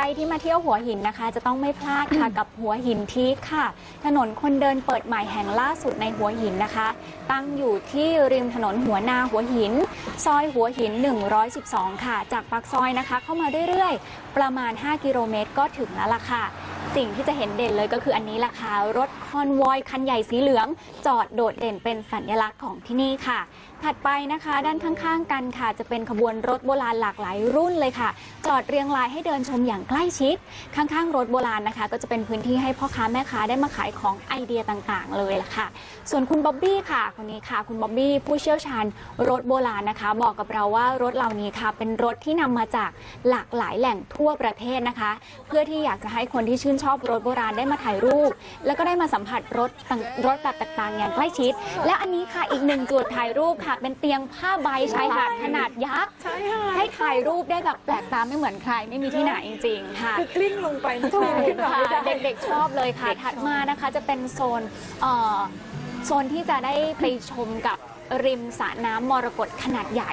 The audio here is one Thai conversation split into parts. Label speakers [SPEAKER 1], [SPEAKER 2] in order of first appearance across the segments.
[SPEAKER 1] รที่มาเที่ยวหัวหินนะคะ จะต้องไม่พลาดค่ะ กับหัวหินทีค่ะ ถนนคนเดินเปิดใหม่แห่งล่าสุดในหัวหินนะคะ ตั้งอยู่ที่ริมถนนหัวนาหัวหิน ซอยหัวหิน 112 ค่ะ จากปากซอยนะคะ เข้ามาเรื่อยๆ ประมาณ 5 กิโลเมตรก็ถึงแล้วล่ะค่ะ สิ่งที่จะเห็นเด่นเลยก็คืออันนี้ล่ะค่ะ รถคอนวอยคันใหญ่สีเหลือง จอดโดดเด่นเป็นสัญลักษณ์ของที่นี่ค่ะ ถัดไปนะคะ ด้านข้างๆกันค่ะ จะเป็นขบวนรถโบราณหลากหลายรุ่นเลยค่ะ จอดเรียงรายให้เดินชมอย่างใกล้ชิด ข้างๆรถโบราณนะคะ ก็จะเป็นพื้นที่ให้พ่อค้าแม่ค้าได้มาขายของไอเดียต่างๆ เลยล่ะค่ะ ส่วนคุณบ๊อบบี้ค่ะคนนี้ค่ะ คุณบ๊อบบี้ผู้เชี่ยวชาญรถโบราณนะคะ บอกกับเราว่ารถเหล่านี้ค่ะ เป็นรถที่นำมาจากหลากหลายแหล่งทั่วประเทศนะคะ เพื่อที่อยากจะให้คนที่ชื่นชอบรถโบราณได้มาถ่ายรูป แล้วก็ได้มาสัมผัสรถต่างรถแบบต่างๆ อย่างใกล้ชิด และอันนี้ค่ะอีกหนึ่งจุดถ่ายรูปค่ะเป็นเตียงผ้าใบชายหาดขนาดยักษ์
[SPEAKER 2] ใช่ค่ะ
[SPEAKER 1] ให้ถ่ายรูปได้แบบแปลกตาไม่เหมือนใครไม่มีที่ไหนจริง ๆ ค่ะ
[SPEAKER 2] คือกลิ้งลงไปนี่
[SPEAKER 1] ถู
[SPEAKER 2] ปีนขึ้น
[SPEAKER 1] ก
[SPEAKER 2] มา
[SPEAKER 1] ค่ะ
[SPEAKER 2] ไม่ได้
[SPEAKER 1] เด็กๆชอบเลยค่ะ ถัดมานะคะจะเป็นโซนเอ่อโซนที่จะได้ไปชมกับ ริมสระน้ำมรกตขนาดใหญ่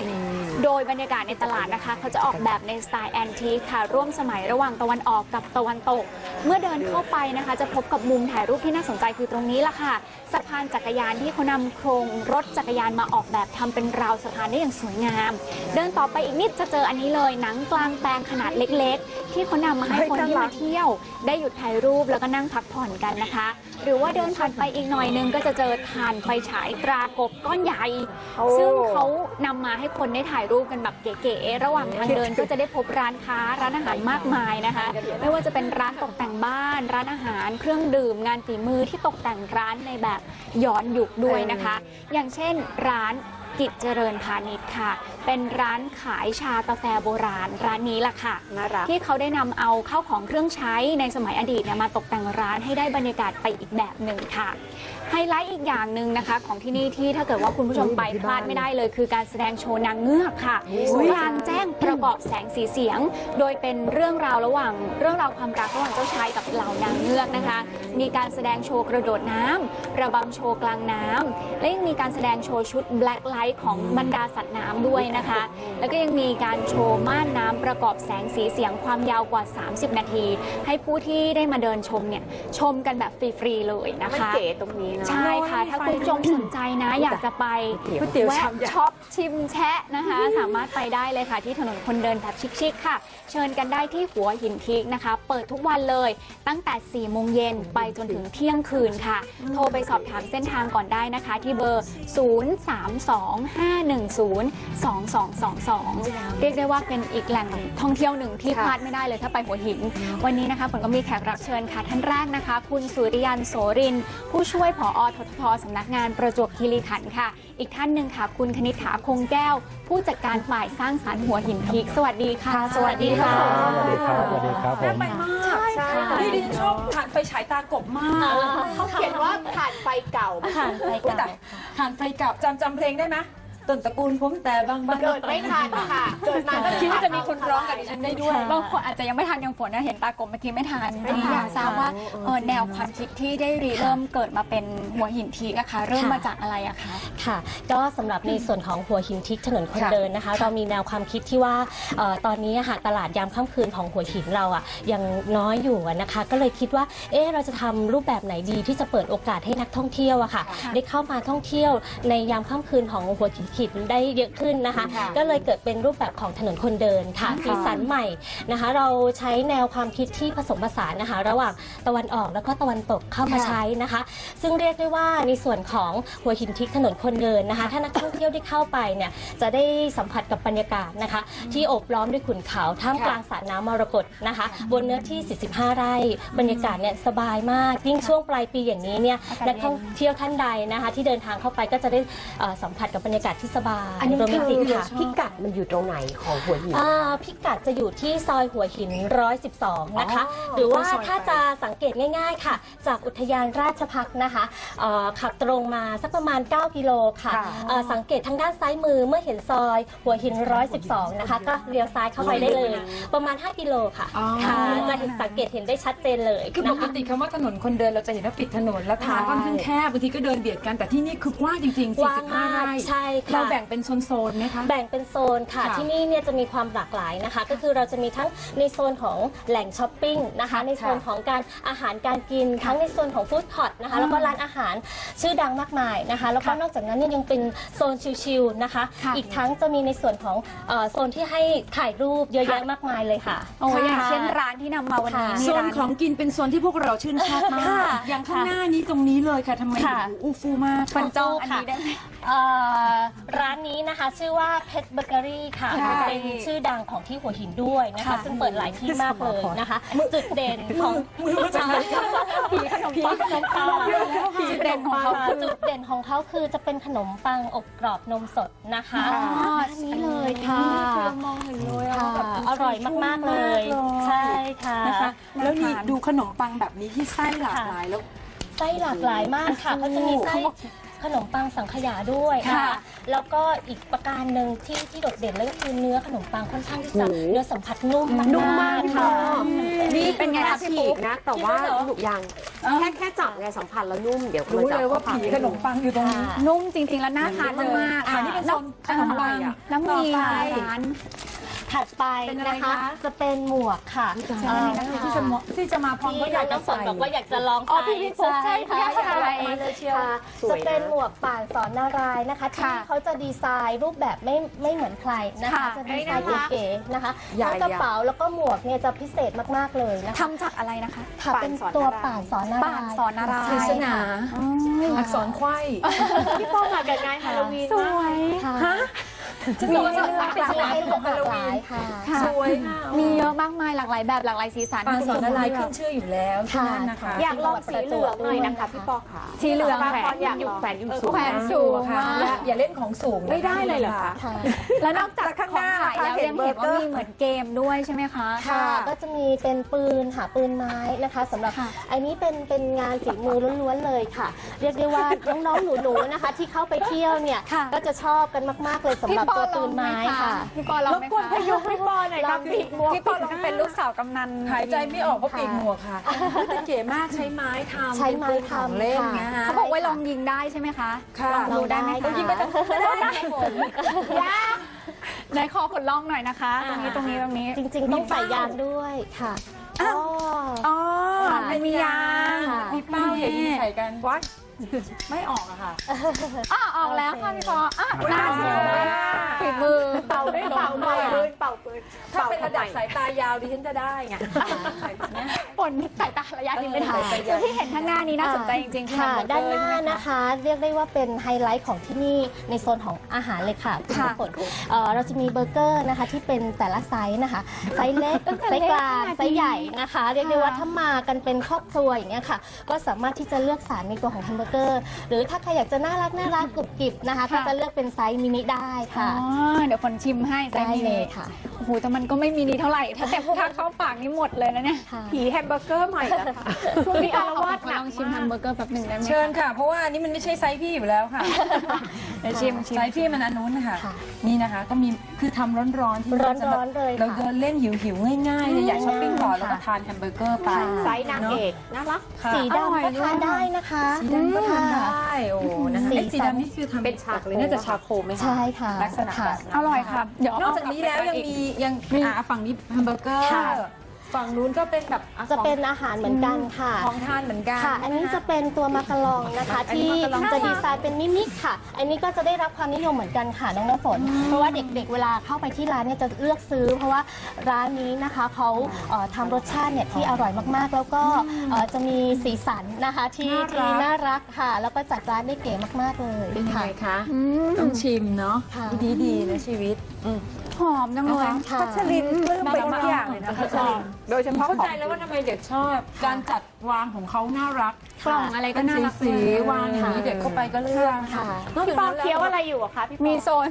[SPEAKER 1] โดยบรรยากาศในตลาดนะคะ เขาจะออกแบบในสไตล์แอนทีคค่ะ ร่วมสมัยระหว่างตะวันออกกับตะวันตก เมื่อเดินเข้าไปนะคะ จะพบกับมุมถ่ายรูปที่น่าสนใจคือตรงนี้ละค่ะสะพานจักรยานที่เขานำโครงรถจักรยานมาออกแบบทำเป็นราวสะพานได้อย่างสวยงาม เดินต่อไปอีกนิดจะเจออันนี้เลยหนังกลางแปลงขนาดเล็ก ๆ ที่เขานำมาให้คนที่มาเที่ยว ได้หยุดถ่ายรูปแล้วก็นั่งพักผ่อนกันนะคะ หรือว่าเดินผ่านไปอีกหน่อยนึงก็จะเจอทานไฟฉายตรากบก้อนใหญ่
[SPEAKER 2] โอ้
[SPEAKER 1] ซึ่งเขานำมาให้คนได้ถ่ายรูปกันแบบเก๋ๆระหว่างทางเดินก็จะได้พบร้านค้าร้านอาหารมากมายนะคะ ไม่ว่าจะเป็นร้านตกแต่งบ้าน ร้านอาหารเครื่องดื่มงานฝีมือที่ตกแต่งร้านในแบบย้อนยุคด้วยนะคะ อย่างเช่น ร้าน กิจเจริญพาณิชย์ค่ะ เป็นร้านขายชากาแฟโบราณร้านนี้ล่ะค่ะ
[SPEAKER 2] น่ารัก
[SPEAKER 1] ที่เขาได้นำเอาเข้าของเครื่องใช้ในสมัยอดีตเนี่ยมาตกแต่งร้านให้ได้บรรยากาศไปอีกแบบหนึ่งค่ะไฮไลท์อีกอย่างหนึ่งนะคะ ของที่นี่ที่ถ้าเกิดว่าคุณผู้ชมไปพลาดไม่ได้เลย คือการแสดงโชว์นางเงือกค่ะกลางแจ้งประกอบแสงสีเสียง โดยเป็นเรื่องราวระหว่างเรื่องราวความรักระหว่างเจ้าชายกับเหล่านางเงือกนะคะ มีการแสดงโชว์กระโดดน้ำระบำโชว์กลางน้ำและยังมีการแสดงโชว์ชุด Black Light ของบรรดาสัตว์น้ำด้วยนะคะ แล้วก็ยังมีการโชว์ม่านน้ำประกอบแสงสีเสียงความยาวกว่า 30 นาที ให้ผู้ที่ได้มาเดินชมเนี่ยชมกันแบบฟรีๆเลยนะ
[SPEAKER 2] มัน
[SPEAKER 1] คะ
[SPEAKER 2] เก๋ตรงนี้นะ
[SPEAKER 1] ใช่ค่ะ ถ้าคุณผู้ชมสนใจนะ อยากจะไป
[SPEAKER 2] ก๋วยเตี๋ยว
[SPEAKER 1] แวะ
[SPEAKER 2] ชามยักษ์
[SPEAKER 1] ช็อปชิมแชะนะคะ สามารถไปได้เลยค่ะ ที่ถนนคนเดินแบบชิคๆค่ะ เชิญกันได้ที่หัวหินทีกนะคะ เปิดทุกวันเลยตั้งแต่4โมงเย็นไปจนถึงเที่ยงคืนค่ะ โทรไปสอบถามเส้นทางก่อนได้นะคะ ที่เบอร์ 0325102222 เรียกได้ว่าเป็นอีกแหล่งท่องเที่ยวหนึ่งที่
[SPEAKER 2] ค่ะ
[SPEAKER 1] พลาดไม่ได้เลยถ้าไปหัวหิน วันนี้นะคะฝนก็มีแขกรับเชิญค่ะท่านแรกนะคะ คุณสุริยันโสรินทร์ผู้ช่วยผอทททสำนักงานประจวบคีรีขันธ์ค่ะ อีกท่านหนึ่งค่ะ คุณคณิษฐาคงแก้ว ผู้จัดการฝ่ายสร้างสรรค์หัวหินพีกสวัสดีค่ะ
[SPEAKER 2] สวัสดีค่ะ
[SPEAKER 3] สวัสดีครับ สวัสดีครับผม
[SPEAKER 4] ไปมาก
[SPEAKER 2] ใช่ค่ะ
[SPEAKER 4] นี่ดิฉันชอบถ่านไฟฉายตากบมาก
[SPEAKER 2] เขาเขียนว่าผ่านไฟเก่า
[SPEAKER 1] ผ่านไป
[SPEAKER 4] อุ๊ย
[SPEAKER 1] กั
[SPEAKER 4] แต่
[SPEAKER 1] น
[SPEAKER 4] ถ่านไฟเก่าจำจำเพลงได้ไหม ต้นตระกูลผมแต่บางบาง
[SPEAKER 2] เกิดไม่ทันค่ะ เกิดมาก็
[SPEAKER 4] คิดว่าจะมีคนร้องกับดิฉันได้ด้วย
[SPEAKER 1] บางคนอาจจะยังไม่ทันอย่างฝนนะเห็นตากบเมื่อกี้ไม่ทัน
[SPEAKER 2] ไม่ทัน
[SPEAKER 1] อยากทราบว่าเออแนวความคิดที่ได้ริเริ่มเกิดมาเป็นหัวหินทีกอะคะ เริ่มมาจากอะไรอะคะ
[SPEAKER 5] ค่ะ ก็สำหรับในส่วนของหัวหินทิกถนนคน
[SPEAKER 4] ค่ะ
[SPEAKER 5] เดินนะคะ เรามีแนวความคิดที่ว่าเอ่อตอนนี้อะค่ะตลาดยามค่ำคืนของหัวหินเราอะยังน้อยอยู่อะนะคะ ก็เลยคิดว่าเอ๊ะเราจะทำรูปแบบไหนดีที่จะเปิดโอกาสให้นักท่องเที่ยวอะค่ะ
[SPEAKER 1] ค่ะ
[SPEAKER 5] ได้เข้ามาท่องเที่ยวในยามค่ำคืนของหัวหินขิดได้เยอะขึ้นนะคะ
[SPEAKER 2] ค่ะ
[SPEAKER 5] ก็เลยเกิดเป็นรูปแบบของถนนคนเดินค่ะสีสันใหม่นะคะ เราใช้แนวความคิดที่ผสมผสานนะคะ ระหว่างตะวันออกแล้วก็ตะวันตกเข้ามาใช้นะคะ ซึ่งเรียกได้ว่าในส่วนของหัวหินทิกถนนคนเดินนะคะ ถ้านักท่องเที่ยวได้เข้าไปเนี่ยจะได้สัมผัสกับบรรยากาศนะคะ ที่โอบล้อมด้วยขุนเขาท่ามกลางสระน้ำมรกตนะคะ บนเนื้อที่ 45 ไร่ บรรยากาศเนี่ยสบายมาก ยิ่งช่วงปลายปีอย่างนี้เนี่ย
[SPEAKER 1] อากาศเย็น
[SPEAKER 5] นักท่องเที่ยวท่านใดนะคะ ที่เดินทางเข้าไปก็จะได้เอ่อสัมผัสกับบรรยากาศที่สบาย
[SPEAKER 2] อันนี้
[SPEAKER 5] โรแมนติก
[SPEAKER 2] คือ
[SPEAKER 5] ค่ะ
[SPEAKER 2] พิกัดมันอยู่ตรงไหนของหัวหิน
[SPEAKER 5] อ่าพิกัดจะอยู่ที่ซอยหัวหิน 112 นะคะ
[SPEAKER 2] อ๋อ
[SPEAKER 5] หรือว่า
[SPEAKER 4] ซอยไป
[SPEAKER 5] ถ้าจะสังเกตง่าย ๆ ค่ะ จากอุทยานราชพักษ์นะคะเอ่อขับตรงมาสักประมาณ 9 กิโลค่ะ
[SPEAKER 2] ค่ะ
[SPEAKER 5] เอ่อสังเกตทางด้านซ้ายมือเมื่อเห็นซอยหัวหิน 112 นะคะ ก็เลี้ยวซ้ายเข้าไปได้เลย ประมาณ 5 กิโลค่ะ
[SPEAKER 4] อ๋อ
[SPEAKER 5] ค่ะจะเห็นสังเกตเห็นได้ชัดเจนเลย
[SPEAKER 4] คือป
[SPEAKER 5] นะ
[SPEAKER 4] ก
[SPEAKER 5] คะ
[SPEAKER 4] ติคำว่าถนนคนเดินเราจะเห็นว่าปิดถนนแล้วทางค่อนข้างแคบบางทีก็เดินเบียดกันแต่ที่นี่คือกว้างจริงๆ
[SPEAKER 5] กว้างมาก
[SPEAKER 4] 45ไร่
[SPEAKER 5] ใช่ค่ะ
[SPEAKER 4] เราแบ่งเป็นโซนๆไหมคะ
[SPEAKER 5] แบ่งเป็นโซนค่ะ
[SPEAKER 4] ค่ะ
[SPEAKER 5] ที่นี่เนี่ยจะมีความหลากหลายนะคะ ก็คือเราจะมีทั้งในโซนของแหล่งช้อปปิ้งนะคะ ในโซนของการอาหารการกิน ทั้งในโซนของฟู้ดคอร์ทนะคะ แล้วก็ร้านอาหารชื่อดังมากมายนะคะ แล้วก็นอกจากนั้นเนี่ยยังเป็นโซนชิลๆนะคะ
[SPEAKER 1] ค่ะ
[SPEAKER 5] อีกทั้งจะมีในส่วนของเอ่อโซนที่ให้ถ่ายรูปเยอะแยะมากมายเลยค่ะ
[SPEAKER 1] โอ้ยอย่าง
[SPEAKER 5] ค่ะ
[SPEAKER 1] เช่นร้านที่นำมาวันนี้
[SPEAKER 5] ค่ะ
[SPEAKER 1] มี
[SPEAKER 4] โซน
[SPEAKER 1] ร้าน
[SPEAKER 4] ของกินเป็นโซนที่พวกเราชื่นชอบมาก
[SPEAKER 5] ค่ะ
[SPEAKER 4] อย่างข้างหน้านี้ตรงนี้เลยค่ะทำไม
[SPEAKER 5] ค่ะ
[SPEAKER 4] โอ้โหอู้ฟูมาก
[SPEAKER 1] คนจองอัน
[SPEAKER 5] ค่ะ
[SPEAKER 1] นี้ได้ไหม
[SPEAKER 5] เอ่อร้านนี้นะคะชื่อว่าเพชรเบเกอรี่ค่ะ
[SPEAKER 1] ค่ะ
[SPEAKER 5] เป็นชื่อดังของที่หัวหินด้วยนะคะ
[SPEAKER 1] ค่ะ
[SPEAKER 5] ซึ่งเปิดหลายที่มากเลยนะคะ จุดเด่นของ
[SPEAKER 4] มือมาจากไหน
[SPEAKER 1] ผีขนมปังขนมปังผีเด่นของเขา
[SPEAKER 5] ค่ะ
[SPEAKER 1] คือ
[SPEAKER 5] จุดเด่นของเขาคือจะเป็นขนมปังอบกรอบนมสดนะคะ
[SPEAKER 1] อ๋อ
[SPEAKER 5] อันนี้เลยค่ะ
[SPEAKER 4] มองเห็นเลย
[SPEAKER 5] ค่ะอร่อยมากๆเลย ใช่ค่ะ
[SPEAKER 4] นะคะแล้วนี่
[SPEAKER 1] น่าทาน
[SPEAKER 4] ดูขนมปังแบบนี้ที่ไส้หลากหลายแล้ว
[SPEAKER 5] ไส้หลากหลายมากค่ะก็จะมีไส้ ขนมปังสังขยาด้วยนะ
[SPEAKER 1] ค่ะ
[SPEAKER 5] คะแล้วก็อีกประการหนึ่งที่ที่โดดเด่นเลยก็คือเนื้อขนมปังค่อนข้างที่จะ
[SPEAKER 2] โอ้โห
[SPEAKER 5] เนื้อสัมผัสนุ่มมากๆ
[SPEAKER 2] นุ่มมากพี่ปอ
[SPEAKER 5] ค่ะ
[SPEAKER 2] นี่
[SPEAKER 1] เป็นไงคะพี่
[SPEAKER 2] ฉี
[SPEAKER 1] ปุ๊
[SPEAKER 2] ก
[SPEAKER 1] ก
[SPEAKER 2] นะ แต่ว่า
[SPEAKER 4] คิดแล้วเหรอ
[SPEAKER 2] หนุยังแค่แค่จับไงสัมผัสแล้วนุ่มเดี๋ยว
[SPEAKER 4] รู้
[SPEAKER 2] จะ
[SPEAKER 4] เลยว่า
[SPEAKER 2] ข้ปก
[SPEAKER 4] ผีขนมปังอยู่ตรงนี้
[SPEAKER 5] ค่ะ
[SPEAKER 1] นุ่มจริง ๆ แล้วน่าทานมากๆ
[SPEAKER 4] อ่านี่เป็นโซนขนมปัง
[SPEAKER 1] แล้วมี
[SPEAKER 4] ต่อไป
[SPEAKER 1] ร้าน
[SPEAKER 5] ถัดไป
[SPEAKER 4] เป็นอะไร
[SPEAKER 5] นะคะ
[SPEAKER 4] คะ
[SPEAKER 5] จะเป็นหมวกค่ะ
[SPEAKER 4] ใช่นะคะที่จะมาที่จะมาพร้อม
[SPEAKER 5] ที่
[SPEAKER 4] ก็อยากจะ
[SPEAKER 5] น้องฝน
[SPEAKER 4] ใส่
[SPEAKER 5] บอกว่าอยากจะลอง
[SPEAKER 1] อ๋อ
[SPEAKER 5] ใส่
[SPEAKER 1] พี่พี่ปุ๊กใช่ค่ะ
[SPEAKER 5] ค่ะ
[SPEAKER 1] ใช่
[SPEAKER 5] มาเลยเชียว
[SPEAKER 2] ค่ะสวยนะ
[SPEAKER 5] จะเป็นหมวกป่านสอนนารายณ์นะคะที่
[SPEAKER 1] ค่ะ
[SPEAKER 5] เขาจะดีไซน์รูปแบบไม่ไม่เหมือนใครนะคะ
[SPEAKER 1] ค่ะ
[SPEAKER 5] จะดีไซน์เก๋ๆนะคะ
[SPEAKER 2] ใหญ่
[SPEAKER 5] ทั้งกระเป๋าแล้วก็หมวกเนี่ยจะพิเศษมากๆเลยนะคะ
[SPEAKER 1] ทำจากอะไรนะคะ
[SPEAKER 5] ค่ะ
[SPEAKER 2] ป่าน
[SPEAKER 5] เป็น
[SPEAKER 2] สอน
[SPEAKER 5] ตัว
[SPEAKER 2] นารายณ์
[SPEAKER 5] ป่านสอนนารายณ์
[SPEAKER 1] ป่านสอนนารายณ์
[SPEAKER 5] ใช่
[SPEAKER 4] ปริศนา
[SPEAKER 5] ค่ะ
[SPEAKER 4] อักษรไขว้
[SPEAKER 2] พี่ปอมากับงานฮาโลวีน
[SPEAKER 1] ส
[SPEAKER 2] มาก
[SPEAKER 1] วย
[SPEAKER 5] ค่ะ
[SPEAKER 4] จะ
[SPEAKER 5] มี
[SPEAKER 4] มี
[SPEAKER 5] ให้เลือก
[SPEAKER 4] เป็น
[SPEAKER 5] หลากหลาย
[SPEAKER 4] ของฮาโลวีน
[SPEAKER 5] ค่ะ
[SPEAKER 1] ค่ะ
[SPEAKER 4] สวยค่ะ
[SPEAKER 1] มีเยอะมากมายหลากหลายแบบหลากหลายสีสัน
[SPEAKER 4] ปางสอนอะไร
[SPEAKER 1] ให้
[SPEAKER 4] ขึ้
[SPEAKER 1] คุณ
[SPEAKER 4] นชื่ออยู่แล้วที่นั่นนะคะ
[SPEAKER 2] อยากลองสีเหลืองหน่อยนะคะพี่ปอค่ะ
[SPEAKER 1] สีเหลือง
[SPEAKER 2] บาง
[SPEAKER 1] แขว
[SPEAKER 2] คนนอยากอยู่แขวนอยู่สูง
[SPEAKER 1] แขวน
[SPEAKER 2] นะ
[SPEAKER 1] สูง
[SPEAKER 4] ค่ะ
[SPEAKER 1] มาก
[SPEAKER 4] อย่าเล่นของสูงนะคะ
[SPEAKER 2] ไม่ได้เลยเหรอคะ
[SPEAKER 5] ค่ะ
[SPEAKER 1] แล้วนอกจาก
[SPEAKER 2] ข้าง
[SPEAKER 1] ขอ
[SPEAKER 2] ห
[SPEAKER 1] ง
[SPEAKER 2] น้า
[SPEAKER 1] ขายแล้ว
[SPEAKER 2] เห็น
[SPEAKER 1] ยังเห็น
[SPEAKER 2] เบอร์เกอ
[SPEAKER 1] ว่า
[SPEAKER 2] ร์
[SPEAKER 1] มีเหมือนเกมด้วยใช่ไหมคะ
[SPEAKER 5] ค่ะ ก็จะมีเป็นปืนหาปืนไม้นะคะสำหรับ
[SPEAKER 1] ค่ะ
[SPEAKER 5] อันนี้เป็นเป็นงานฝีมือล้วนๆเลยค่ะ เรียกได้ว่าน้องๆหนูๆนะคะ ที่เข้าไปเที่ยวเนี่ย
[SPEAKER 1] ค่ะ
[SPEAKER 5] ก็จะชอบกันมากๆเลยสำหรับตัวปืนไม้ค่ะ
[SPEAKER 1] พี่ปอลอง
[SPEAKER 2] รบ
[SPEAKER 1] ไหม
[SPEAKER 2] กวน
[SPEAKER 1] คะ
[SPEAKER 2] พยุงพี่ปอหน่อยครับปีกหมวก
[SPEAKER 1] พี่ปอลองเป็นลูกสาวกำนัน
[SPEAKER 4] หายใจไม่ออกเพราะปีกหมวกค่ะแต่เก๋มากใช้ไม้ทำ
[SPEAKER 5] ใช้ไม้
[SPEAKER 4] เป็นของ
[SPEAKER 5] ทำ
[SPEAKER 4] เล่น
[SPEAKER 5] ค่ะ
[SPEAKER 4] นะคะ
[SPEAKER 1] เขาบอกว่าลองยิงได้ใช่ไหมคะ
[SPEAKER 4] ค่ะ
[SPEAKER 1] ลองดูได้ไหม
[SPEAKER 5] ก็
[SPEAKER 1] คะ
[SPEAKER 5] ยิงไปทางก็ได้ค่ะผม
[SPEAKER 1] ในคอขนลองหน่อยนะคะ ตรงนี้ตรงนี้ตรงนี้
[SPEAKER 5] จริงๆ ต้องใส่ยางด้วยค่ะ
[SPEAKER 1] อ้าว
[SPEAKER 5] อ๋อ
[SPEAKER 1] อ๋อ
[SPEAKER 5] ค่ะ
[SPEAKER 1] มันมียาง
[SPEAKER 5] ค่ะ
[SPEAKER 4] มีเป้าเห็นใส่กันวัด ไม่ออกอะค่ะ
[SPEAKER 1] อะออกแล้วค่ะพี่ปออะ
[SPEAKER 2] โอเค
[SPEAKER 1] น่าสวยฝีมือ
[SPEAKER 2] เป่าด้วยเป่าเป่าปืนเป่าปืน
[SPEAKER 4] ถ้าเป็นระดับสายตายาวดิฉันจะได้ไง
[SPEAKER 1] ผลสายตาระยะนี้ไม่ทัน
[SPEAKER 4] เออสายตา
[SPEAKER 1] คือที่เห็นข้างหน้านี้น่าสนใจจริงๆคือ
[SPEAKER 5] ค่ะ
[SPEAKER 1] แฮมเบอร์เก
[SPEAKER 5] ด้า
[SPEAKER 1] อนร์
[SPEAKER 5] หน้า
[SPEAKER 1] ใช่ไหม
[SPEAKER 5] นะคะ เรียกได้ว่าเป็นไฮไลท์ของที่นี่ในโซนของอาหารเลยค่ะคุณ
[SPEAKER 1] ค่ะ
[SPEAKER 5] ฝนเอ่อเราจะมีเบอร์เกอร์นะคะที่เป็นแต่ละไซส์นะคะ ไซส์เล็ก ไซส์กลาง ไซส์ใหญ่นะคะ เรียกได้ว่าถ้ามากันเป็นครอบครัวอย่างเงี้ยค่ะ ก็สามารถที่จะเลือกสารในตัวของแฮมเบอร์เกอร์ หรือถ้าใครอยากจะน่ารักน่ารักกรุบกริบนะคะ ก็จะเลือกเป็นไซส์มินิได้
[SPEAKER 1] อ๋อ
[SPEAKER 5] ค่ะ
[SPEAKER 1] เดี๋ยวคนชิมให้
[SPEAKER 5] ได้
[SPEAKER 1] มิ
[SPEAKER 5] เล
[SPEAKER 1] นิ
[SPEAKER 5] ยค่ะ
[SPEAKER 1] โอ้โหแต่มันก็ไม่มินิเท่าไหร่ ถ้าแต่ถ้าเข้าปากนี่หมดเลยนะเนี่ย
[SPEAKER 5] ค่ะ
[SPEAKER 2] ผีแฮมเบอร์เกอร์ใหม่แล้วค่ะช่วงนี้
[SPEAKER 1] พี่
[SPEAKER 2] อา
[SPEAKER 1] อาร
[SPEAKER 2] วาส
[SPEAKER 1] ข
[SPEAKER 2] หนั
[SPEAKER 1] ล
[SPEAKER 2] ก
[SPEAKER 1] องชิมแฮ
[SPEAKER 2] มามก
[SPEAKER 1] เบอร์เกอร์แป๊บหนึ่งได้ไหม
[SPEAKER 4] เชิญค่ะ เพราะว่าอันนี้มันไม่ใช่ไซส์พี่อยู่แล้วค่ะ
[SPEAKER 1] เดี๋ยวชิมชิม
[SPEAKER 4] ไซส์พี่มันอันนู้นค่ะ
[SPEAKER 5] ค่ะ
[SPEAKER 4] นี่นะคะ ก็มีคือทำร้อนๆที่
[SPEAKER 5] ร้อนๆเลยค่ะ
[SPEAKER 4] เราเดินเล่นหิวๆง่ายๆเลยอยากช้อปปิ้งก่อนแล้วก็
[SPEAKER 5] ค่ะ
[SPEAKER 4] ทานแฮมเบอร์เกอร์ไป
[SPEAKER 5] ค่ะ
[SPEAKER 2] ไซส์นางเอกน่ารัก
[SPEAKER 4] ค่ะ
[SPEAKER 5] สี
[SPEAKER 1] อร่อย
[SPEAKER 5] ดำก็
[SPEAKER 1] ด้วย
[SPEAKER 5] ทานได้นะคะ
[SPEAKER 4] สีดำก็ทำได้โอ้นะคะ
[SPEAKER 5] สี
[SPEAKER 4] ไอ้สี
[SPEAKER 5] สัน
[SPEAKER 4] ดำนี่คือทำ
[SPEAKER 2] เป็นชา
[SPEAKER 4] จาก
[SPEAKER 2] โค
[SPEAKER 4] เลยน่าจะชาโคไหมคะ
[SPEAKER 5] ใช่ค่ะ
[SPEAKER 4] ลักษณะ
[SPEAKER 5] ค่ะ
[SPEAKER 4] แบบนั้น
[SPEAKER 1] อร่อยค่ะเดี๋ยวน
[SPEAKER 4] อกจากนี้แล้วยังมียังอ่าฝั่งนี้แฮมเบอร์เกอร์
[SPEAKER 5] ค่ะ
[SPEAKER 4] ฝั่งนู้นก็เป็นแบบอ่
[SPEAKER 5] จะเป็นอาหารเหมือนกันค่ะ
[SPEAKER 4] ของทานเหมือนกัน
[SPEAKER 5] ค่ะ อันนี้จะเป็นตัวมาการองนะคะ
[SPEAKER 4] อันนี้
[SPEAKER 5] ที่
[SPEAKER 4] มาการอง
[SPEAKER 5] จะดีไซน์เป็นมิมิกค่ะ อันนี้ก็จะได้รับความนิยมเหมือนกันค่ะน้องน้ำฝน เพราะว่าเด็กๆ เวลาเข้าไปที่ร้านเนี่ยจะเลือกซื้อ เพราะว่าร้านนี้นะคะเขาเอ่อทำรสชาติเนี่ยที่อร่อยมากๆ แล้วก็เอ่อจะมีสีสันนะคะที่ที่น่ารักค่ะ แล้วก็จัดร้านได้เก๋มากๆเลย
[SPEAKER 4] เป็นยัง
[SPEAKER 5] ค่ะ
[SPEAKER 4] ไงคะ
[SPEAKER 1] อืม
[SPEAKER 4] ต้องชิมเนาะ
[SPEAKER 5] ค่ะ
[SPEAKER 4] ดีดีๆนะชีวิต
[SPEAKER 1] หอมจังเลย
[SPEAKER 5] ค่ะ
[SPEAKER 2] พัชรินปลื้มไปทุกอย่างเลยนะพัชรินโดยเฉพาะ
[SPEAKER 4] เข้า
[SPEAKER 2] ของ
[SPEAKER 4] ใจแล้วว่าทำไมเด็กชอบ การจัด วางของเขาน่ารัก
[SPEAKER 1] กล่องอะไรก็
[SPEAKER 4] เป็น
[SPEAKER 1] น่ารัก
[SPEAKER 4] สีๆวางอย่างนี้เด็กเข้าไปก็เลือก
[SPEAKER 5] ค่ะ
[SPEAKER 4] นอก
[SPEAKER 2] พี่
[SPEAKER 4] จาก
[SPEAKER 2] ปอ
[SPEAKER 4] นั้น
[SPEAKER 2] เคี้ยว
[SPEAKER 4] แล้ว
[SPEAKER 2] อะไรอยู่อะคะพี่ปอ
[SPEAKER 1] มีโซน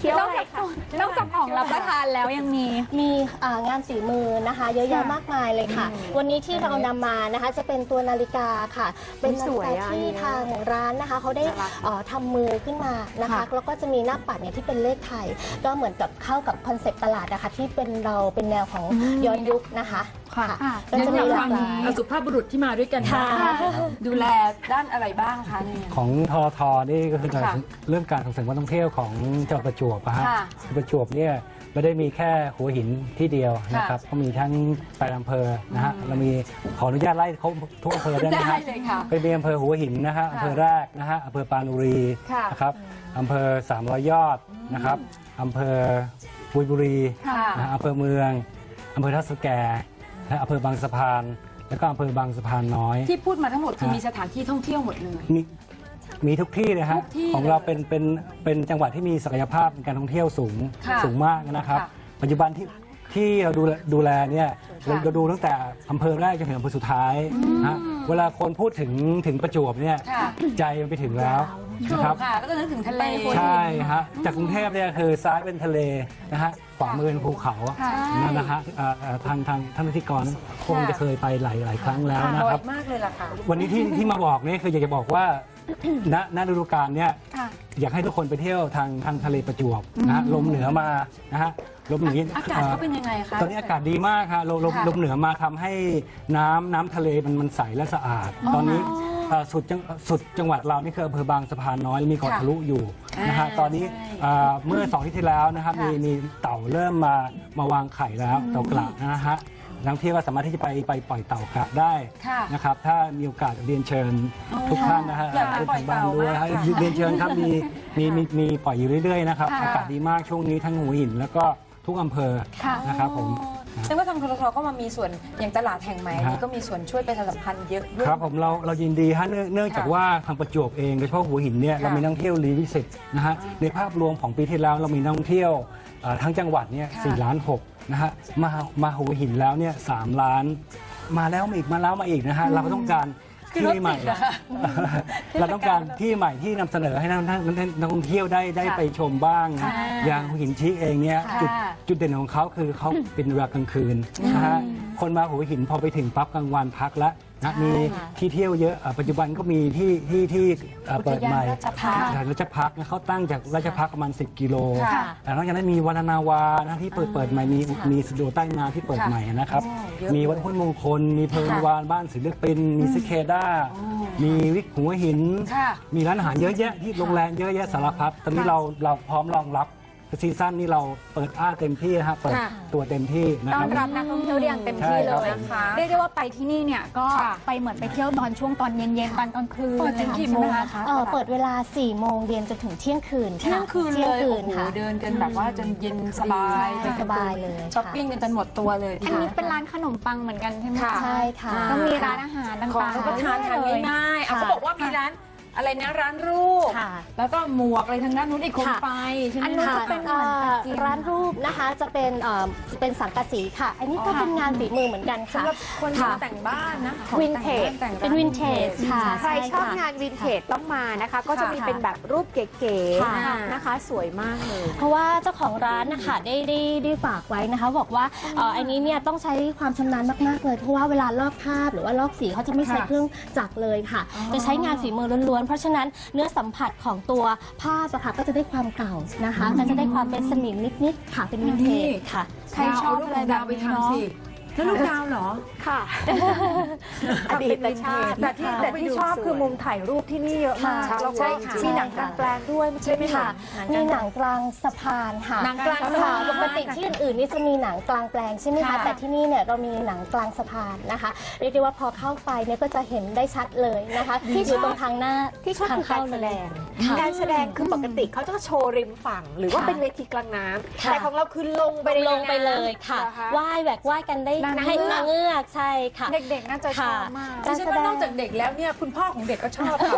[SPEAKER 2] เคี้ยวอะไรคะ
[SPEAKER 1] นอกจากของรับประทานแล้วยังมี
[SPEAKER 5] มีอ่างานฝีมือนะคะ เยอะแยะมากมายเลยค่ะ วันนี้ที่เรานำมานะคะ จะเป็นตัวนาฬิกาค่ะ เป็นนา
[SPEAKER 2] ส
[SPEAKER 5] ฬิ
[SPEAKER 2] วย
[SPEAKER 5] กา
[SPEAKER 2] อะ
[SPEAKER 5] ที่
[SPEAKER 2] อันนี้
[SPEAKER 5] ทางร้านนะคะเขาได้
[SPEAKER 2] น่ารัก
[SPEAKER 5] เอ่อทำมือขึ้นมานะคะ
[SPEAKER 2] ค่ะ
[SPEAKER 5] แล้วก็จะมีหน้าปัดเนี่ยที่เป็นเลขไทย ก็เหมือนกับเข้ากับคอนเซปต์ตลาดนะคะ ที่เป็นเราเป็นแนวของย้อนยุคยุกต์นะคะ
[SPEAKER 2] ค่ะ
[SPEAKER 1] ค่ะ
[SPEAKER 5] ก็จะมีหลากหลาย
[SPEAKER 4] เอาสุภาพบุรุษที่มาด้วยกัน
[SPEAKER 5] ค่ะ
[SPEAKER 4] ดูแลด้านอะไรบ้างคะเนี่ย
[SPEAKER 3] ของททนี่ก็คือ
[SPEAKER 4] ค่ะ
[SPEAKER 3] เรื่องการส่งเสริมการท่องเที่ยวของจังหวัดประจวบอะฮะ
[SPEAKER 4] ค่ะ
[SPEAKER 3] คือประจวบเนี่ยไม่ได้มีแค่หัวหินที่เดียวนะครับก็มีทั้งแปดอำเภอนะฮะเรามีขออนุญาตไล่เขาทุกอำเภอได้ไหม
[SPEAKER 4] ได้
[SPEAKER 3] ฮะ
[SPEAKER 4] เลยค่ะ
[SPEAKER 3] เป็นมีอำเภอหัวหินนะฮะอำเภอแรกนะฮะอำเภอปราณบุรี
[SPEAKER 4] ค่ะ
[SPEAKER 3] นะครับอำเภอสามร้อยยอดนะครับอำเภอบุยบุรี
[SPEAKER 4] ค่ะ
[SPEAKER 3] นะฮะอำเภอเมืองอำเภอทับสแก และอำเภอบางสะพาน แล้วก็อำเภอบางสะพานน้อย
[SPEAKER 4] ที่พูดมาทั้งหมดคือ
[SPEAKER 3] ค่ะ
[SPEAKER 4] มีสถานที่ท่องเที่ยวหมดเลย
[SPEAKER 3] มีมีทุกที่เลยฮะ
[SPEAKER 4] ทุกที่
[SPEAKER 3] ของเรา
[SPEAKER 4] เลย
[SPEAKER 3] เป็นเป็นเป็นจังหวัดที่มีศักยภาพในการท่องเที่ยวสูง
[SPEAKER 4] ค่ะ
[SPEAKER 3] สูงมากนะครับ
[SPEAKER 4] ค่ะ
[SPEAKER 3] ปัจจุบันที่ที่เราดูแลดูแลเนี่ยเรา
[SPEAKER 4] ค่ะ
[SPEAKER 3] เราดูตั้งแต่อำเภอแรกจนถึงอำเภอสุดท้ายฮะเวลาคนพูดถึงถึงประจวบเนี่ย
[SPEAKER 4] ค่ะ
[SPEAKER 3] ใจมันไปถึงแล้ว
[SPEAKER 4] ถู
[SPEAKER 3] นะ
[SPEAKER 4] ก
[SPEAKER 3] ครับ
[SPEAKER 4] ค่ะก็จะนึกถึงทะเล
[SPEAKER 3] ใช่ฮะจากกรุงเทพเนี่ยคือซ้ายเป็นทะเลนะฮะขวามือเป็นภูเขา
[SPEAKER 4] ค่ะ
[SPEAKER 3] นั่นนะฮะเอ่อเอ่อทางทางท่านพิธีกรคงจะเคยไปหลายหลายครั้งแล้วนะ
[SPEAKER 4] บ่อ
[SPEAKER 3] ครับ
[SPEAKER 4] ยมากเลยล่ะค่ะ
[SPEAKER 3] วันนี้ที่ที่มาบอกเนี่ยคืออยากจะบอกว่าณณฤดูกาลเนี่ย
[SPEAKER 1] ค่ะ
[SPEAKER 3] อยากให้ทุกคนไปเที่ยวทางทางทะเลประจวบนะฮะลมเหนือมานะฮะลมเหนือ
[SPEAKER 4] อากาศเขาเป็นยังไงคะ
[SPEAKER 3] ตอนนี้อากาศดีมากฮะลมลม
[SPEAKER 4] ค่ะ
[SPEAKER 3] ลมเหนือมาทำให้น้ำน้ำทะเลมันมันใสและสะอาด ตอนนี้ เอ่อสุดจังสุดจังหวัดเรานี่คืออำเภอบางสะพานน้อยมีเกาะ
[SPEAKER 4] ค่ะ
[SPEAKER 3] ทะลุอยู่นะฮะ
[SPEAKER 4] อ่า
[SPEAKER 3] ตอนนี้
[SPEAKER 4] ใช่
[SPEAKER 3] เอ่อเมื่อสองอาที่ที่แล้วนะครับมี
[SPEAKER 4] ค่ะ
[SPEAKER 3] มีเต่าเริ่มมามาวางไข่แล้วเต่ากระนะฮะนักท่องเที่ยวก็สามารถที่จะไปไปปล่อยเต่ากระได้
[SPEAKER 4] ค่ะ
[SPEAKER 3] นะครับถ้ามีโอกาสเรียนเชิญทุกท่านนะฮะ
[SPEAKER 4] อยากไปปล่อย
[SPEAKER 3] ทางบ้าน
[SPEAKER 4] เต่า
[SPEAKER 3] ด้วย
[SPEAKER 4] มาก
[SPEAKER 3] ฮะ
[SPEAKER 4] ค่ะ
[SPEAKER 3] เรียนเชิญครับมีมีมีมีปล่อยอยู่เรื่อยๆนะครับ
[SPEAKER 4] ค่ะ
[SPEAKER 3] อากาศดีมากช่วงนี้ทั้งหัวหินแล้วก็ทุกอำเภอ
[SPEAKER 1] ค่ะ
[SPEAKER 3] นะครับผม
[SPEAKER 4] แส ดงว่าทางททก็มามีส่วนอย่างตลาดแห่งใหม่
[SPEAKER 3] ฮะ
[SPEAKER 4] นี่ก็มีส่วนช่วยประชาสัมพันธ์เยอะด้วย
[SPEAKER 3] ครับผมเราเรายินดีฮะเนื่องเนื่องจาก
[SPEAKER 4] ค่ะ
[SPEAKER 3] ว่าทางประจวบเองโดยเฉพาะหัวหินเนี่ย
[SPEAKER 4] ค่ะ
[SPEAKER 3] เรามีนักท่องเที่ยวรีวิสิตนะฮะในภาพรวมของปีที่แล้วเรามีนักท่องเที่ยวเอ่อทั้งจังหวัดเนี่ย
[SPEAKER 4] ค่ะ
[SPEAKER 3] สี่ล้านหกนะฮะมามาหัวหินแล้วเนี่ยสามล้าน มาแล้วมาอีกมาแล้วมาอีกนะฮะเราก็ต้องการ
[SPEAKER 4] คือรถ
[SPEAKER 3] ที่ใหม่
[SPEAKER 4] ติดเหรอคะ
[SPEAKER 3] เราต้องการที่ใหม่ที่นำเสนอให้นักนักนักนักท่องเที่ยวได้ได้
[SPEAKER 4] ค่ะ
[SPEAKER 3] ไปชมบ้างนะ
[SPEAKER 4] ค่ะ
[SPEAKER 3] อย่างหัวหินชี้เองเนี่ย
[SPEAKER 4] ค่ะ
[SPEAKER 3] จุดจุดเด่นของเขาคือเขาเป็นเวลากลางคืนนะฮะ คนมาหัวหินพอไปถึงปั๊บกลางวันพักแล้วนะมีที่เที่ยวเยอะอะปัจจุบันก็มีที่ที่ที่เอ่อเปิดใหม่
[SPEAKER 4] อุทยานราชพักษ์
[SPEAKER 3] จากราชพักษ์นะเขาตั้งจากราชพักษ์ประมาณ 10 กิโล
[SPEAKER 4] ค่ะ
[SPEAKER 3] แต่นอกจากนั้นมีวันนาวานะที่เปิดเปิดใหม่มีมีสตูดิโอใต้น้ำที่เปิด
[SPEAKER 4] ค่ะ
[SPEAKER 3] ใหม่นะครับ
[SPEAKER 4] โอ้เยอะ
[SPEAKER 3] มีวัดพุทธมงคล มีเพลิน
[SPEAKER 4] ค่ะ
[SPEAKER 3] วานบ้านศิลปิน มีซิเคด้า มีวิกหัวหิน
[SPEAKER 4] ค่ะ
[SPEAKER 3] มีร้านอาหารเยอะแยะที่โรงแรมเยอะแยะสารพัดตอนนี้เราเราพร้อมรองรับ ซีซั่นนี้เราเปิดอ้าเต็มที่นะฮะเปิด
[SPEAKER 4] ค่ะ
[SPEAKER 3] ตัวเต็มที่นะ
[SPEAKER 1] ต้
[SPEAKER 3] ค
[SPEAKER 1] อ
[SPEAKER 3] รั
[SPEAKER 1] น
[SPEAKER 3] บ
[SPEAKER 1] รับนักท่องเที่ยวได้อย่างเต็มที่
[SPEAKER 3] ใช่
[SPEAKER 1] เล
[SPEAKER 3] ครับ
[SPEAKER 1] ย
[SPEAKER 4] นะคะ
[SPEAKER 1] เรียกได้ว่าไปที่นี่เนี่ยก็
[SPEAKER 4] ค่ะ
[SPEAKER 1] ไปเหมือนไปเที่ยวตอนช่วงตอนเย็นๆตอนกลางคืน
[SPEAKER 4] เปิดถึงกี่โมง
[SPEAKER 1] ใช่ไห
[SPEAKER 4] คะ
[SPEAKER 5] เอ่อเปิดเวลา 4 โมงเย็นจนถึงเที่ยงคืนค่ะ
[SPEAKER 4] เที่ยงคืน
[SPEAKER 5] เที่
[SPEAKER 4] เลยย
[SPEAKER 5] งคื
[SPEAKER 4] โอ้
[SPEAKER 5] น
[SPEAKER 4] โห
[SPEAKER 5] ค่ะ
[SPEAKER 4] เดินกันแบบว่าจนเย็นสบาย
[SPEAKER 5] ใช่สบายเลยค่ะ
[SPEAKER 4] ช้อปปิ้งกันจนหมดตัวเลย
[SPEAKER 1] อันนี้เป็นร้านขนมปังเหมือนกันใช่ไหม
[SPEAKER 4] ค่ะ
[SPEAKER 1] คะ
[SPEAKER 5] ใช่ค่ะ
[SPEAKER 4] อ่า
[SPEAKER 1] ก็มีร้านอาหารต่างๆ
[SPEAKER 4] ของรับประทานทานง่ายๆเอา
[SPEAKER 5] ค่ะ
[SPEAKER 4] เขาบอกว่ามีร้าน อะไรนะร้านรูป
[SPEAKER 5] ค่ะ
[SPEAKER 4] แล้วก็หมวกอะไรทางด้านนู้นอีกคน
[SPEAKER 5] ค่ะ
[SPEAKER 4] ไปใช่ไหม
[SPEAKER 1] อันนู้น
[SPEAKER 4] คะ
[SPEAKER 1] ก็เป็น
[SPEAKER 5] เอ่อ
[SPEAKER 1] จีน
[SPEAKER 5] ร้านรูปนะคะจะเป็นเอ่อเป็นสังกะสีค่ะ อันนี้ก็เป็นงานฝีมือเหมือนกันค่ะ
[SPEAKER 4] สำหรับคน
[SPEAKER 5] ค่ะ
[SPEAKER 4] แต่งบ้านนะของ
[SPEAKER 2] วินเทจ
[SPEAKER 4] แต่งบ้าแต่งร้า
[SPEAKER 5] เป็นวินเทจค่ะ
[SPEAKER 2] ใครชอบ
[SPEAKER 5] ใช่ค่ะ
[SPEAKER 2] งานวินเทจต้องมานะคะ ก็จะมี
[SPEAKER 5] ค่ะ
[SPEAKER 2] เป็นแบบรูปเก๋
[SPEAKER 5] ค่ะ
[SPEAKER 2] ๆนะคะ สวยมากเลย
[SPEAKER 5] เพราะว่าเจ้าของร้านนะคะได้ได้ได้ฝากไว้นะคะ บอกว่าเอ่ออันนี้เนี่ยต้องใช้ความชำนาญมากๆเลยเพราะว่าเวลาลอกภาพหรือว่าลอกสีเขาจะไม่ใช้
[SPEAKER 4] ค่ะ
[SPEAKER 5] เครื่องจักรเลยค่ะ จะใช้งานฝีมือล้วนๆเพราะฉะนั้นเนื้อสัมผัสของตัวภาพอะค่ะก็จะได้ความเก่านะคะก็จะได้ความเป็นสนิมนิดๆค่ะเป็นวินเทจค่ะ
[SPEAKER 1] ใครชอบอะไรแบบ
[SPEAKER 4] ไป
[SPEAKER 1] นี้เนาะ
[SPEAKER 4] ทำสิ แล้วลูกดาวเหรอ
[SPEAKER 2] ค่ะ อดีตชาติแต่ที่แต่ที่ชอบคือมุมถ่ายรูปที่นี่เยอะมาก
[SPEAKER 5] ค่ะ
[SPEAKER 2] แล้ว
[SPEAKER 5] ใช่
[SPEAKER 2] ก็
[SPEAKER 5] ค่ะ
[SPEAKER 2] มีหนังกลางแปลงด้วยใช่ไหม
[SPEAKER 5] ค่ะ
[SPEAKER 2] คะ
[SPEAKER 5] มีหนังกลางสะพานค่ะ
[SPEAKER 4] หนังกลางสะพาน
[SPEAKER 5] ค่ะปกติที่อื่นๆนี่จะมีหนังกลางแปลงใช่ไหมคะ
[SPEAKER 4] ค่ะ
[SPEAKER 5] แต่ที่นี่เนี่ยเรามีหนังกลางสะพานนะคะเรียกได้ว่าพอเข้าไปเนี่ยก็จะเห็นได้ชัดเลยนะคะที่อยู่ตรงทางหน้า
[SPEAKER 2] ที่ชอบ
[SPEAKER 5] ทาง
[SPEAKER 2] คือการแสดง
[SPEAKER 5] ค่ะ
[SPEAKER 2] การแสดงคือปกติเขาจะโชว์ริมฝั่ง หรือว่า
[SPEAKER 5] ค่ะ
[SPEAKER 2] เป็นเวทีกลางน้ำ
[SPEAKER 5] ค่ะ
[SPEAKER 2] แต่ของเราคือลงไปใน
[SPEAKER 5] ลงไปเลยค่ะ
[SPEAKER 2] เหรอคะ
[SPEAKER 5] ว่ายแหวกว่ายกันได้
[SPEAKER 1] นางเงือก
[SPEAKER 5] ให้นางเงือกใช่ค่ะ
[SPEAKER 1] เด็กๆน่าจะชอบมาก
[SPEAKER 4] ดิฉันว่านอกจากเด็กแล้วเนี่ยคุณพ่อของเด็กก็ชอบค่ะ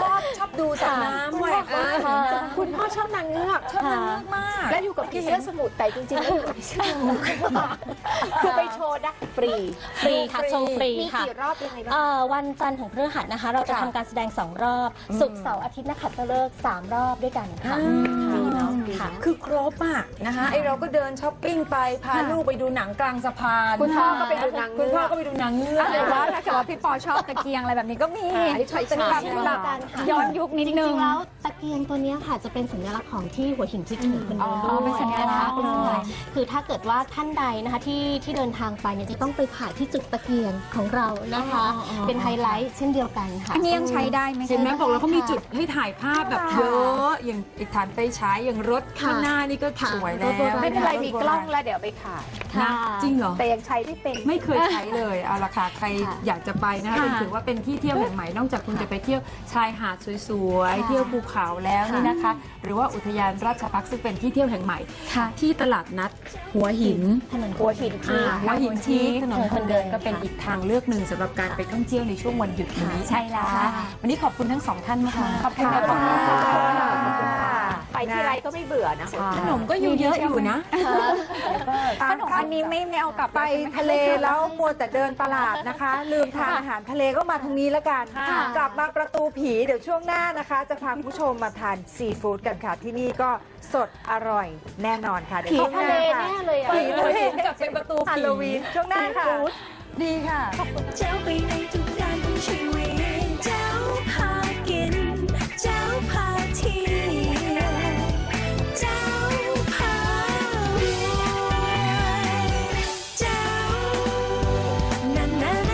[SPEAKER 4] ชอบชอบดูสัตว์น้ำแหวกว่าย
[SPEAKER 5] ค่ะ
[SPEAKER 2] คุณพ่อชอบนางเงือก
[SPEAKER 4] ชอบนางเงือกมาก
[SPEAKER 2] และอยู่กับผีเสื้อสมุทรแต่จริงๆแล้วอยู่กับผีเสื้อสมุทรคือไปโชว์ได้ฟรี
[SPEAKER 5] ฟรีค่ะชมฟรี
[SPEAKER 2] มี
[SPEAKER 5] ค่ะ
[SPEAKER 2] กี่รอบยังไงบ้าง
[SPEAKER 5] เอ่อวันจันทร์ถึงพฤหัสนะคะ เราจะ
[SPEAKER 4] ค่ะ
[SPEAKER 5] ทำการแสดง 2 รอบ ศุกร์เสาร์อาทิตย์นักขัตฤกษ์สามรอบด้วยกันค่ะ
[SPEAKER 4] ดีเนาะ
[SPEAKER 5] ค่ะ
[SPEAKER 4] คือครบอะนะคะไอเราก็เดินช้อปปิ้งไปพาลูกไปดูหนังกลางสะพาน
[SPEAKER 2] คุณพ่อก็ไปดูหนัง
[SPEAKER 4] คุณพ่อก็ไปดูหนังเงือก
[SPEAKER 1] หรือว่า ถ้าเกิดว่าพี่ปอชอบตะเกียงอะไรแบบนี้ก็มี
[SPEAKER 2] อันนี้ใช้ฉาก
[SPEAKER 5] เช่นเดียวกันค่ะ
[SPEAKER 1] ย้อนยุคนิด
[SPEAKER 5] จ
[SPEAKER 1] นึ
[SPEAKER 5] ริ
[SPEAKER 1] ง
[SPEAKER 5] ง ๆแล้วตะเกียงตัวเนี้ยค่ะจะเป็นสัญลักษณ์ของที่หัวหินที่ถนนคนเดิน
[SPEAKER 1] อ๋อเป็นสัญลักษณ์
[SPEAKER 5] เป็นสัญลักษณ์คือถ้าเกิดว่าท่านใดนะคะที่ที่เดินทางไปเนี่ยจะต้องไปผ่านที่จุดตะเกียงของเรานะคะ เป็นไฮไลท์เช่นเดียวกันค่ะ
[SPEAKER 1] อันนี้ยังใช้ได้ไหมคะ
[SPEAKER 4] เห็นไหมบอกแล้วเขามีจุดให้ถ่ายภาพแบบเยอะอย่างไอ้ฐานไฟฉายอย่างรถข้างหน้านี่ก็สวยแล้ว
[SPEAKER 2] ไม่เป็นไรมีกล้องแล้วเดี๋ยวไปขาย
[SPEAKER 4] นะจริงเหรอ
[SPEAKER 2] แต่ยังใช้ไม่เป็น
[SPEAKER 4] ไม่เคยใช้เลยเอาละค่ะใคร
[SPEAKER 5] ค่ะ
[SPEAKER 4] อยากจะไปนะคะ
[SPEAKER 1] ค่ะ
[SPEAKER 4] เป็นถือว่าเป็นที่เที่ยวแห่งใหม่นอกจากคุณจะไปเที่ยวชายหาดสวยๆ
[SPEAKER 5] ค่ะ
[SPEAKER 4] เที่ยวภูเขาแล้วนี่นะคะ หรือว่าอุทยานราชพักษ์ซึ่งเป็นที่เที่ยวแห่งใหม่
[SPEAKER 1] ค่ะ
[SPEAKER 4] ที่ตลาดนัดหัวหิน
[SPEAKER 5] ถนน
[SPEAKER 2] หัวหิน
[SPEAKER 4] อ่าหัวหินที่ถนนคนเดิน
[SPEAKER 5] ค่ะ
[SPEAKER 4] ก็เป็นอีกทางเลือกหนึ่งสำหรับการไปท่องเที่ยวในช่วงวันหยุดนี้
[SPEAKER 1] ใช่แล้ว
[SPEAKER 4] นะคะวันนี้ขอบคุณทั้งสองท่านมากๆขอบคุณ
[SPEAKER 2] ขอบคุณ
[SPEAKER 4] นะ
[SPEAKER 2] ค่ะ
[SPEAKER 4] คะ
[SPEAKER 2] ไป ที่ไรก็ไม่เบื่อนะคะ
[SPEAKER 4] ขนมก็อยู่เยอะอยู่นะ
[SPEAKER 1] ขนมอันนี้ไม่ไม่เอากลับ
[SPEAKER 6] ไป
[SPEAKER 1] ใช่หมค
[SPEAKER 6] ทะเลแล้วมัวแต่เดินตลาดนะคะ ลืมทานอาหารทะเลก็มาทางนี้แล้วกัน
[SPEAKER 1] ค่ะ
[SPEAKER 6] กลับมาประตูผีเดี๋ยวช่วงหน้านะคะ จะพาคุณผู้ชมมาทานซีฟู้ดกันค่ะที่นี่ก็สดอร่อยแน่นอนค่ะเดี๋ยว
[SPEAKER 2] ผี
[SPEAKER 6] ช่วงห
[SPEAKER 2] ทะ
[SPEAKER 6] น้า
[SPEAKER 2] เล
[SPEAKER 6] ค่ะ
[SPEAKER 2] แน่เลยอะ
[SPEAKER 6] ผีทะเล
[SPEAKER 4] กับเป็นประตู
[SPEAKER 6] ฮาโลวีนช่วงหน้าค่ะ
[SPEAKER 4] ดีค่ะ